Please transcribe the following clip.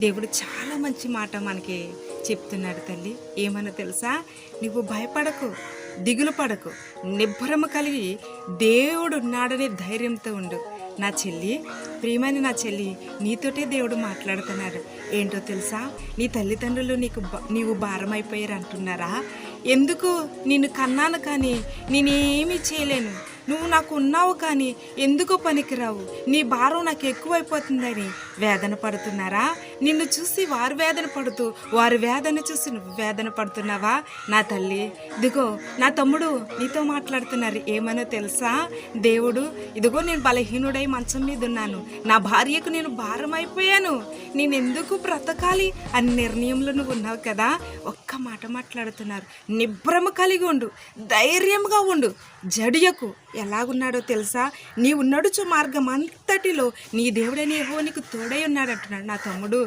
దేవుడు చాలా మంచి మాట మనకి చెప్తున్నాడు తల్లి. ఏమన్నా తెలుసా? నువ్వు భయపడకు దిగులు పడకు నిబ్బరము కలిగి దేవుడు ఉన్నాడనే ధైర్యంతో ఉండు. నా చెల్లి ప్రియమైన నా చెల్లి నీతోటే దేవుడు మాట్లాడుతున్నాడు. ఏంటో తెలుసా? నీ తల్లిదండ్రులు నీకు బ- నీవు భారం అయిపోయారు అంటున్నారా? ఎందుకు? నిన్ను కన్నాను కానీ నేనేమీ చేయలేను. నువ్వు నాకు ఉన్నావు కానీ ఎందుకో పనికిరావు? నీ భారం నాకు ఎక్కువైపోతుందని వేదన పడుతున్నారా? నిన్ను చూసి వారు వేదన పడుతూ వారి వేదన చూసి నువ్వు వేదన పడుతున్నావా? నా తల్లి ఇదిగో నా తమ్ముడు నీతో మాట్లాడుతున్నారు. ఏమనో తెలుసా? దేవుడు ఇదిగో నేను బలహీనుడై మంచం మీద ఉన్నాను. నా భార్యకు నేను భారం అయిపోయాను నేను ఎందుకు బ్రతకాలి అని నిర్ణయంలో నువ్వు ఉన్నావు కదా? ఒక్క మాట మాట్లాడుతున్నారు. నిబ్రమ కలిగి ఉండు ధైర్యంగా ఉండు. జడియకు ఎలాగున్నాడో తెలుసా? నీవు నడుచు మార్గం అంతటిలో నీ దేవుడనే ఏవో నీకు తోడై ఉన్నాడు అంటున్నాడు నా తమ్ముడు.